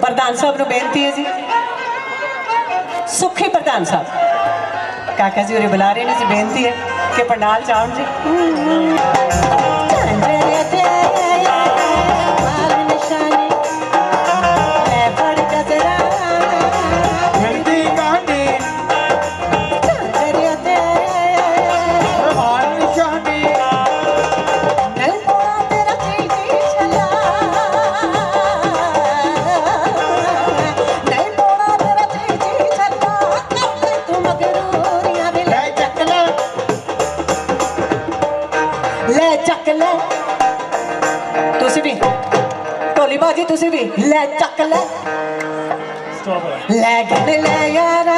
ਪ੍ਰਧਾਨ ਸਾਹਿਬ ਨੂੰ ਬੇਨਤੀ ਹੈ ਜੀ ਸੁਖੀ ਪ੍ਰਧਾਨ ਸਾਹਿਬ ਕਾਕਾ ਜੀ ਉਹਰੇ ਬੁਲਾ ਰਹੇ ਨੇ ਜੀ ਬੇਨਤੀ ਹੈ ਕਿ ਪੰਡਾਲ ਚਾਉਣ ਜੀ ਲੈ। ਤੁਸੀਂ ਵੀ। ਢੋਲੀ ਬਾਜੀ ਤੁਸੀਂ ਵੀ। ਲੈ ਚੱਕ ਲੈ। ਲੈ ਗਿਣ ਲੈ ਯਾਰਾ।